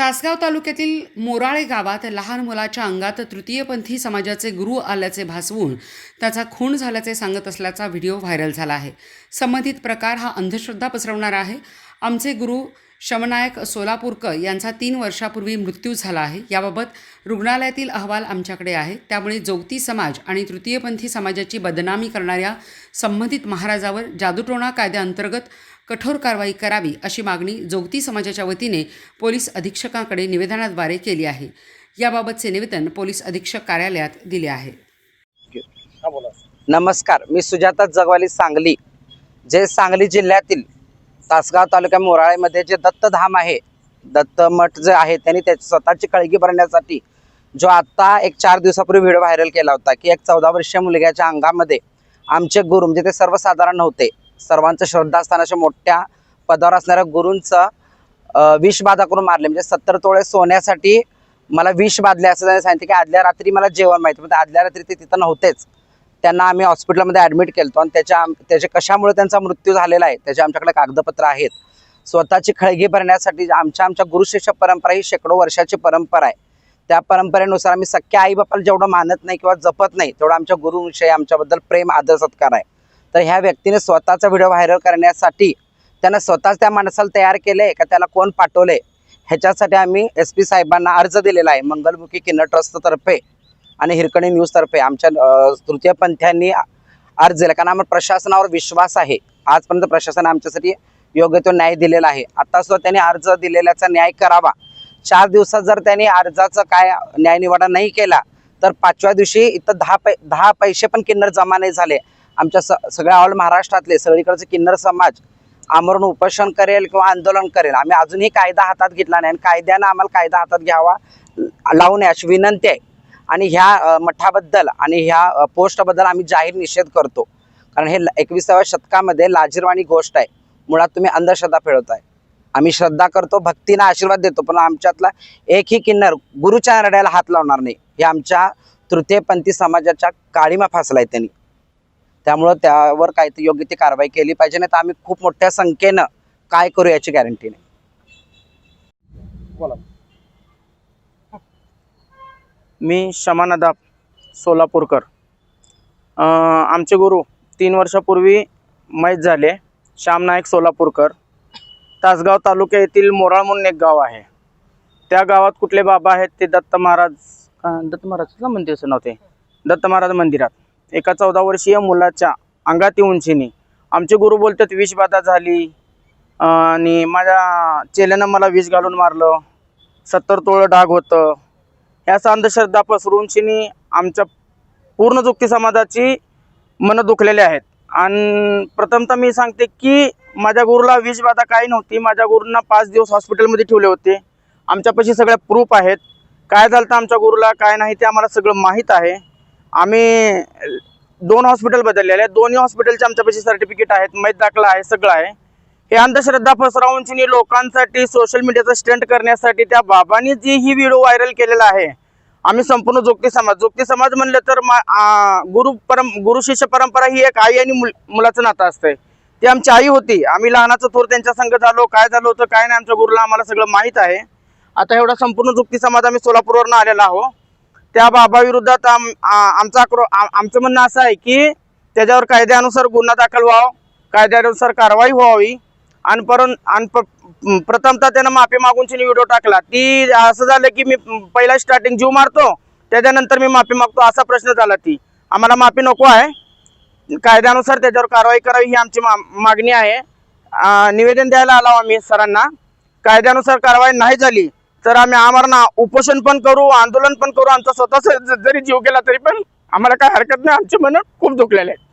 तासगाव तालुक्यातील मोराळे गावात लहान मुलाच्या अंगात तृतीयपंथी समाजाचे गुरु आल्याचे भासवून त्याचा खून झाल्याचे सांगत असल्याचा व्हिडिओ व्हायरल झाला आहे. संबंधित प्रकार हा अंधश्रद्धा पसरवणारा आहे. आमचे गुरु शमनायक सोलापूरकर यांचा तीन वर्षापूर्वी मृत्यू झाला आहे. याबाबत रुग्णालयातील अहवाल आमच्याकडे आहे. त्यामुळे जोगती समाज आणि तृतीयपंथी समाजाची बदनामी करणाऱ्या संबंधित महाराजावर जादूटोणा कायद्याअंतर्गत कठोर कारवाई करावी अशी मागणी जोगती समाजाच्या वतीने पोलीस अधीक्षकांकडे निवेदनाद्वारे केली आहे. याबाबतचे निवेदन पोलीस अधीक्षक कार्यालयात दिले आहे. नमस्कार मी सुजाता जगवाली सांगली. जे सांगली जिल्ह्यातील तासगाव तालुक्या मोराळेमध्ये जे दत्तधाम आहे दत्त मठ जे आहे त्यांनी त्याची स्वतःची कळगी भरण्यासाठी जो आत्ता एक चार दिवसापूर्वी व्हिडिओ व्हायरल केला होता की एक चौदा वर्षीय मुलग्याच्या अंगामध्ये आमचे गुरु म्हणजे ते सर्वसाधारण नव्हते सर्वांचं श्रद्धास्थान अशा मोठ्या पदावर असणाऱ्या गुरूंचं विषबाधा करून मारले. म्हणजे सत्तर तोळे सोन्यासाठी मला विष बाधले असं त्यांनी सांगितलं की आदल्या रात्री मला जेवण माहिती. पण आदल्या रात्री ते तिथं नव्हतेच. त्यांना आम्ही हॉस्पिटलमध्ये ॲडमिट केलतो आणि त्याच्या त्याचे कशामुळे त्यांचा मृत्यू झालेला आहे त्याचे आमच्याकडे कागदपत्र आहेत. स्वतःची खळगी भरण्यासाठी आमच्या आमच्या गुरुशिष्य परंपरा ही शेकडो वर्षाची परंपरा आहे. त्या परंपरेनुसार आम्ही सख्या आई बापाला जेवढं मानत नाही किंवा जपत नाही तेवढं आमच्या गुरुविषयी आमच्याबद्दल प्रेम आदर सत्कार आहे. तर ह्या व्यक्तीने स्वतःचा व्हिडिओ व्हायरल करण्यासाठी त्यानं स्वतःच त्या माणसाला तयार केले का त्याला कोण पाठवले ह्याच्यासाठी आम्ही एस पी साहेबांना अर्ज दिलेला आहे मंगलमुखी किन्नर ट्रस्टतर्फे आणि हिरकणी न्यूजतर्फे आमच्या तृतीय तृतीयपंथ्यांनी अर्ज दिला कारण आम्हाला प्रशासनावर विश्वास आहे. आजपर्यंत प्रशासन आमच्यासाठी योग्य तो न्याय दिलेला आहे. आता सुद्धा त्यांनी अर्ज दिलेल्याचा न्याय करावा. चार दिवसात जर त्यांनी अर्जाचं काय न्यायनिवाडा नाही केला तर पाचव्या दिवशी इथं दहा पै दहा पैसे पण किन्नर जमा नाही झाले. आमच्या स सगळ्या ऑल महाराष्ट्रातले सगळीकडचे किन्नर समाज आमरण उपोषण करेल किंवा आंदोलन करेल. आम्ही अजूनही कायदा हातात घेतला नाही आणि कायद्यानं आम्हाला कायदा हातात घ्यावा लावू नये अशी विनंती आहे. आणि ह्या मठाबद्दल आणि ह्या पोस्टबद्दल आम्ही जाहीर निषेध करतो. कारण हे एकविसाव्या शतकामध्ये लाजीरवाणी गोष्ट आहे. मुळात तुम्ही अंधश्रद्धा फेळवताय आम्ही श्रद्धा करतो भक्तीनं आशीर्वाद देतो पण आमच्यातला एकही किन्नर गुरुच्या रड्याला हात लावणार नाही. हे आमच्या तृतीयपंथी समाजाच्या काळीमा फासला आहे त्यांनी. त्यामुळं त्यावर काय ते योग्य ती कारवाई केली पाहिजे नाही तर आम्ही खूप मोठ्या संख्येनं काय करू याची गॅरंटी नाही. मी शमानदाब सोलापूरकर. आमचे गुरु तीन वर्षापूर्वी मैत झाले. श्याम नाईक सोलापूरकर. तासगाव तालुक्या येथील मोराळ म्हणून एक गाव आहे. त्या गावात कुठले बाबा आहेत ते दत्त महाराज दत्त महाराजचं मंदिर असं नव्हते दत्त महाराज मंदिरात. एका चौदा वर्षीय मुलाच्या अंगाती उंचीने. आमचे गुरु बोलतात विषबाधा झाली. आणि माझ्या चेल्यानं मला विष घालून मारलं. सत्तर तोळं डाग होतं. ह्या अंधश्रद्धा पसरून शिनी आमच्या पूर्ण जुक्ती समाजाची मनं दुखलेली आहेत. आणि प्रथमतः मी सांगते की माझ्या गुरुला विषबाधा काही नव्हती. माझ्या गुरूंना पाच दिवस हॉस्पिटलमध्ये ठेवले होते. आमच्यापाशी सगळ्या प्रूफ आहेत. काय झालं तर आमच्या गुरुला काय नाही ते आम्हाला सगळं माहीत आहे. आम्ही दोन हॉस्पिटल बदललेले आहेत. दोन्ही हॉस्पिटलचे आमच्यापाशी सर्टिफिकेट आहेत. मैत दाखला आहे सगळं आहे. हे अंधश्रद्धा पसरवून लोकांसाठी सोशल मीडियाचा स्टंट करण्यासाठी त्या बाबांनी जी ही व्हिडिओ व्हायरल केलेला आहे आम्ही संपूर्ण जोगती समाज जोगती समाज म्हणलं तर मा गुरु परम गुरु शिष्य परंपरा ही एक आई आणि मुल मुलाचं नातं असतंय. ती आमची आई होती. आम्ही लहानाचं थोर त्यांच्या संघ झालो काय झालं होतं काय नाही आमच्या गुरुला आम्हाला सगळं माहीत आहे. आता एवढा संपूर्ण जुक्ती समाज आम्ही सोलापूरवरनं आलेला आहो त्या बाबा आम आमचा आक्रो आमचं म्हणणं असं आहे की त्याच्यावर कायद्यानुसार गुन्हा दाखल व्हावा कायद्यानुसार कारवाई व्हावी. आणि परत आणि प- प्रथमतः त्यानं माफी मागूनची व्हिडिओ टाकला. ती असं झालं की मी पहिला स्टार्टिंग जीव मारतो त्याच्यानंतर मी माफी मागतो असा प्रश्न झाला ती. आम्हाला माफी नको आहे. कायद्यानुसार त्याच्यावर कारवाई करावी ही आमची मा मागणी आहे. निवेदन द्यायला आलो आम्ही सरांना. कायद्यानुसार कारवाई नाही झाली तर आम्ही आम्हाला उपोषण पण करू आंदोलन पण करू. आमचा स्वतःचा जरी जीव गेला तरी पण आम्हाला काय हरकत नाही. आमचे मन खूप दुखलेले आहेत.